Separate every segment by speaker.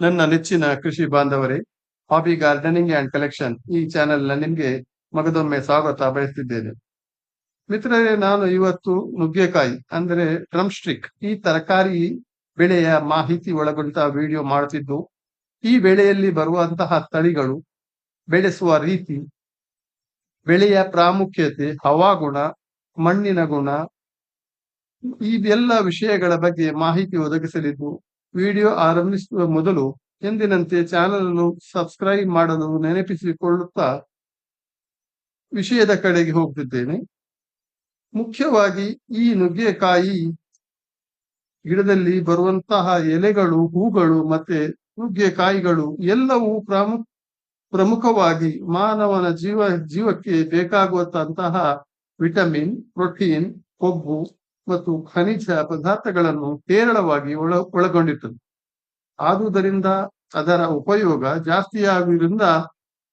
Speaker 1: ನನ್ನ ನೆಚ್ಚಿನ ಕೃಷಿ ಬಾಂಧವರೇ ಹಾಬಿ ಗಾರ್ಡನಿಂಗ್ ಅಂಡ್ ಕಲೆಕ್ಷನ್ ಈ ಚಾನೆಲ್ ನಿಮ್ಗೆ ಮಗದೊಮ್ಮೆ ಸ್ವಾಗತ ಬಯಸ್ತಿದ್ದೇನೆ. ಮಿತ್ರರೇ, ನಾನು ಇವತ್ತು ನುಗ್ಗೆಕಾಯಿ, ಅಂದ್ರೆ ಡ್ರಮ್ ಸ್ಟಿಕ್ ಈ ತರಕಾರಿ ಬೆಳೆಯ ಮಾಹಿತಿ ಒಳಗೊಂಡ ವಿಡಿಯೋ ಮಾಡುತ್ತಿದ್ದು, ಈ ಬೆಳೆಯಲ್ಲಿ ಬರುವಂತಹ ತಳಿಗಳು, ಬೆಳೆಸುವ ರೀತಿ, ಬೆಳೆಯ ಪ್ರಾಮುಖ್ಯತೆ, ಹವಾಗುಣ, ಮಣ್ಣಿನ ಗುಣ ಇದೆಲ್ಲ ವಿಷಯಗಳ ಬಗ್ಗೆ ಮಾಹಿತಿ ಒದಗಿಸಲಿದ್ದು ವಿಡಿಯೋ ಆರಂಭಿಸುವ ಮೊದಲು ಎಂದಿನಂತೆ ಚಾನಲ್ ಅನ್ನು ಸಬ್ಸ್ಕ್ರೈಬ್ ಮಾಡಲು ನೆನಪಿಸಿಕೊಳ್ಳುತ್ತಾ ವಿಷಯದ ಕಡೆಗೆ ಹೋಗ್ತಿದ್ದೇನೆ. ಮುಖ್ಯವಾಗಿ ಈ ನುಗ್ಗೆಕಾಯಿ ಗಿಡದಲ್ಲಿ ಬರುವಂತಹ ಎಲೆಗಳು, ಹೂಗಳು ಮತ್ತೆ ನುಗ್ಗೆಕಾಯಿಗಳು ಎಲ್ಲವೂ ಪ್ರಾಮು, ಪ್ರಮುಖವಾಗಿ ಮಾನವನ ಜೀವ, ಜೀವಕ್ಕೆ ಬೇಕಾಗುವಂತಹ ವಿಟಮಿನ್, ಪ್ರೋಟೀನ್, ಕೊಬ್ಬು ಮತ್ತು ಖನಿಜ ಪದಾರ್ಥಗಳನ್ನು ಹೇರಳವಾಗಿ ಒಳ ಆದುದರಿಂದ ಅದರ ಉಪಯೋಗ ಜಾಸ್ತಿಯಾಗುವುದರಿಂದ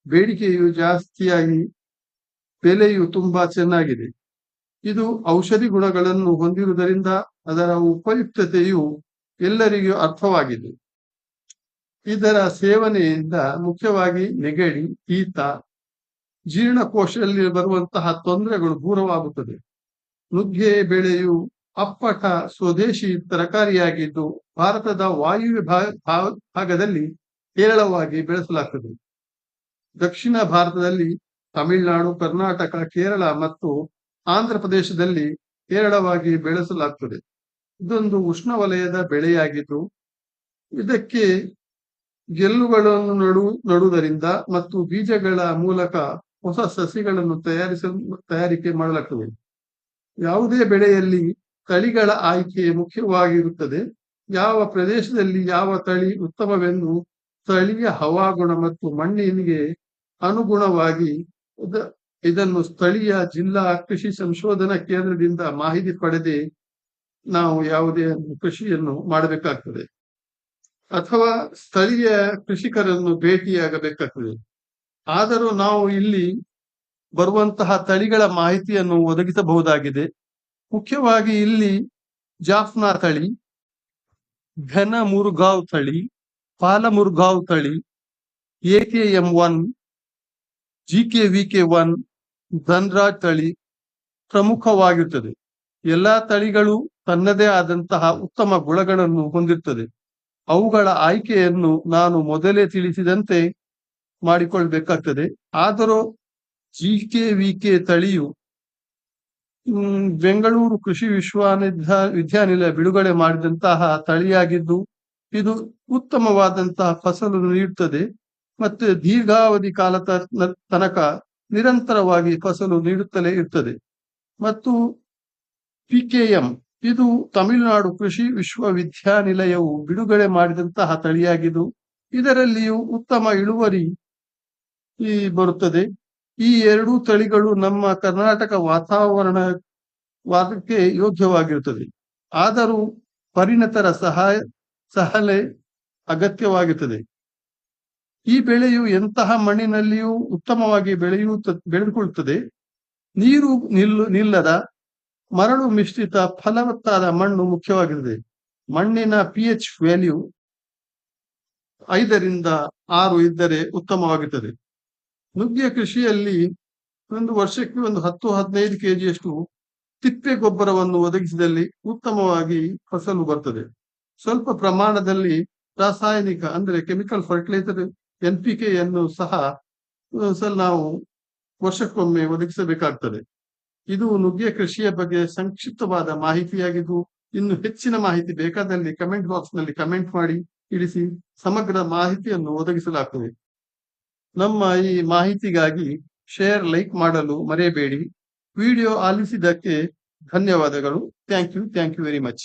Speaker 1: ಬೇಡಿಕೆಯು ಜಾಸ್ತಿಯಾಗಿ ಬೆಲೆಯು ತುಂಬಾ ಚೆನ್ನಾಗಿದೆ. ಇದು ಔಷಧಿ ಗುಣಗಳನ್ನು ಹೊಂದಿರುವುದರಿಂದ ಅದರ ಉಪಯುಕ್ತತೆಯು ಎಲ್ಲರಿಗೂ ಅರ್ಥವಾಗಿದೆ. ಇದರ ಸೇವನೆಯಿಂದ ಮುಖ್ಯವಾಗಿ ನೆಗಡಿ ಶೀತ ಜೀರ್ಣಕೋಶದಲ್ಲಿ ಬರುವಂತಹ ತೊಂದರೆಗಳು ದೂರವಾಗುತ್ತದೆ. ನುಗ್ಗೆ ಬೆಳೆಯು ಅಪ್ಪಟ ಸ್ವದೇಶಿ ತರಕಾರಿಯಾಗಿದ್ದು ಭಾರತದ ವಾಯುವ್ಯ ಭಾಗದಲ್ಲಿ ಹೇರಳವಾಗಿ ಬೆಳೆಸಲಾಗುತ್ತದೆ ದಕ್ಷಿಣ ಭಾರತದಲ್ಲಿ ತಮಿಳುನಾಡು, ಕರ್ನಾಟಕ, ಕೇರಳ ಮತ್ತು ಆಂಧ್ರ ಪ್ರದೇಶದಲ್ಲಿ ಹೇರಳವಾಗಿ ಬೆಳೆಸಲಾಗ್ತದೆ. ಇದೊಂದು ಉಷ್ಣವಲಯದ ಬೆಳೆಯಾಗಿದ್ದು, ಇದಕ್ಕೆ ಗೆಲ್ಲುಗಳನ್ನು ನಡು, ನಡುವುದರಿಂದ ಮತ್ತು ಬೀಜಗಳ ಮೂಲಕ ಹೊಸ ಸಸಿಗಳನ್ನು ತಯಾರಿಸಲು, ತಯಾರಿಕೆ ಮಾಡಲಾಗುತ್ತದೆ ಯಾವುದೇ ಬೆಳೆಯಲ್ಲಿ ತಳಿಗಳ ಆಯ್ಕೆ ಮುಖ್ಯವಾಗಿರುತ್ತದೆ. ಯಾವ ಪ್ರದೇಶದಲ್ಲಿ ಯಾವ ತಳಿ ಉತ್ತಮವೆಂದು ಸ್ಥಳೀಯ ಹವಾಗುಣ ಮತ್ತು ಮಣ್ಣಿನಿಗೆ ಅನುಗುಣವಾಗಿ ಇದನ್ನು ಸ್ಥಳೀಯ ಜಿಲ್ಲಾ ಕೃಷಿ ಸಂಶೋಧನಾ ಕೇಂದ್ರದಿಂದ ಮಾಹಿತಿ ಪಡೆದೇ ನಾವು ಯಾವುದೇ ಕೃಷಿಯನ್ನು ಮಾಡಬೇಕಾಗ್ತದೆ. ಅಥವಾ ಸ್ಥಳೀಯ ಕೃಷಿಕರನ್ನು ಭೇಟಿಯಾಗಬೇಕಾಗ್ತದೆ. ಆದರೂ ನಾವು ಇಲ್ಲಿ ಬರುವಂತಹ ತಳಿಗಳ ಮಾಹಿತಿಯನ್ನು ಒದಗಿಸಬಹುದಾಗಿದೆ. ಮುಖ್ಯವಾಗಿ ಇಲ್ಲಿ ಜಾಫ್ನಾ ತಳಿ, ಘನ ಮುರುಗಾವ್ ತಳಿ, ಪಾಲ ಮುರುಗಾವ್ ತಳಿ K M one, G K V K one, Dhanraj ತಳಿ ಪ್ರಮುಖವಾಗಿರುತ್ತದೆ. ಎಲ್ಲಾ ತಳಿಗಳು ತನ್ನದೇ ಆದಂತಹ ಉತ್ತಮ ಗುಣಗಳನ್ನು ಹೊಂದಿರುತ್ತದೆ. ಅವುಗಳ ಆಯ್ಕೆಯನ್ನು ನಾನು ಮೊದಲೇ ತಿಳಿಸಿದಂತೆ ಮಾಡಿಕೊಳ್ಬೇಕಾಗ್ತದೆ. ಆದರೂ ಜಿ ಕೆ ವಿ ಕೆ ತಳಿಯು ಬೆಂಗಳೂರು ಕೃಷಿ ವಿಶ್ವವಿದ್ಯಾ ವಿದ್ಯಾನಿಲಯ ಬಿಡುಗಡೆ ಮಾಡಿದಂತಹ ತಳಿಯಾಗಿದ್ದು, ಇದು ಉತ್ತಮವಾದಂತಹ ಫಸಲು ನೀಡುತ್ತದೆ ಮತ್ತೆ ದೀರ್ಘಾವಧಿ ಕಾಲ ತನಕ ನಿರಂತರವಾಗಿ ಫಸಲು ನೀಡುತ್ತಲೇ ಇರ್ತದೆ. ಮತ್ತು ಪಿಕೆಎಂ ಇದು ತಮಿಳುನಾಡು ಕೃಷಿ ವಿಶ್ವವಿದ್ಯಾನಿಲಯವು ಬಿಡುಗಡೆ ಮಾಡಿದಂತಹ ತಳಿಯಾಗಿದ್ದು, ಇದರಲ್ಲಿಯೂ ಉತ್ತಮ ಇಳುವರಿ ಈ ಬರುತ್ತದೆ. ಈ ಎರಡೂ ತಳಿಗಳು ನಮ್ಮ ಕರ್ನಾಟಕ ವಾತಾವರಣ ವಾದಕ್ಕೆ ಯೋಗ್ಯವಾಗಿರುತ್ತದೆ ಆದರೂ ಪರಿಣತರ ಸಹಾಯ ಸಹಲೆ ಅಗತ್ಯವಾಗಿರುತ್ತದೆ ಈ ಬೆಳೆಯು ಎಂತಹ ಮಣ್ಣಿನಲ್ಲಿಯೂ ಉತ್ತಮವಾಗಿ ಬೆಳೆಯುತ್ತ, ಬೆಳೆದುಕೊಳ್ಳುತ್ತದೆ. ನೀರು ನಿಲ್ಲು ನಿಲ್ಲದ ಮರಳು ಮಿಶ್ರಿತ ಫಲವತ್ತಾದ ಮಣ್ಣು ಮುಖ್ಯವಾಗಿರುತ್ತದೆ. ಮಣ್ಣಿನ ಪಿ ಎಚ್ ವ್ಯಾಲ್ಯೂ ಐದರಿಂದ ಆರು ಇದ್ದರೆ ಉತ್ತಮವಾಗುತ್ತದೆ ನುಗ್ಗೆ ಕೃಷಿಯಲ್ಲಿ ಒಂದು ವರ್ಷಕ್ಕೆ ಒಂದು ಹತ್ತು ಹದಿನೈದು ಕೆಜಿಯಷ್ಟು ತಿಪ್ಪೆ ಗೊಬ್ಬರವನ್ನು ಒದಗಿಸಿದಲ್ಲಿ ಉತ್ತಮವಾಗಿ ಫಸಲು ಬರ್ತದೆ. ಸ್ವಲ್ಪ ಪ್ರಮಾಣದಲ್ಲಿ ರಾಸಾಯನಿಕ ಅಂದ್ರೆ ಕೆಮಿಕಲ್ ಫರ್ಟಿಲೈಸರ್ ಎನ್ ಪಿ ಕೆಯನ್ನು ಸಹ ನಾವು ವರ್ಷಕ್ಕೊಮ್ಮೆ ಒದಗಿಸಬೇಕಾಗ್ತದೆ. ಇದು ನುಗ್ಗೆ ಕೃಷಿಯ ಬಗ್ಗೆ ಸಂಕ್ಷಿಪ್ತವಾದ ಮಾಹಿತಿಯಾಗಿದ್ದು, ಇನ್ನು ಹೆಚ್ಚಿನ ಮಾಹಿತಿ ಬೇಕಾದಲ್ಲಿ ಕಮೆಂಟ್ ಬಾಕ್ಸ್ನಲ್ಲಿ ಕಮೆಂಟ್ ಮಾಡಿ ತಿಳಿಸಿ ಸಮಗ್ರ ಮಾಹಿತಿಯನ್ನು ಒದಗಿಸಲಾಗುತ್ತದೆ ನಮ್ಮ ಈ ಮಾಹಿತಿಗಾಗಿ ಶೇರ್ ಲೈಕ್ ಮಾಡಲು ಮರೆಯಬೇಡಿ. ವಿಡಿಯೋ ಆಲಿಸಿದ್ದಕ್ಕೆ ಧನ್ಯವಾದಗಳು. Thank you thank you very much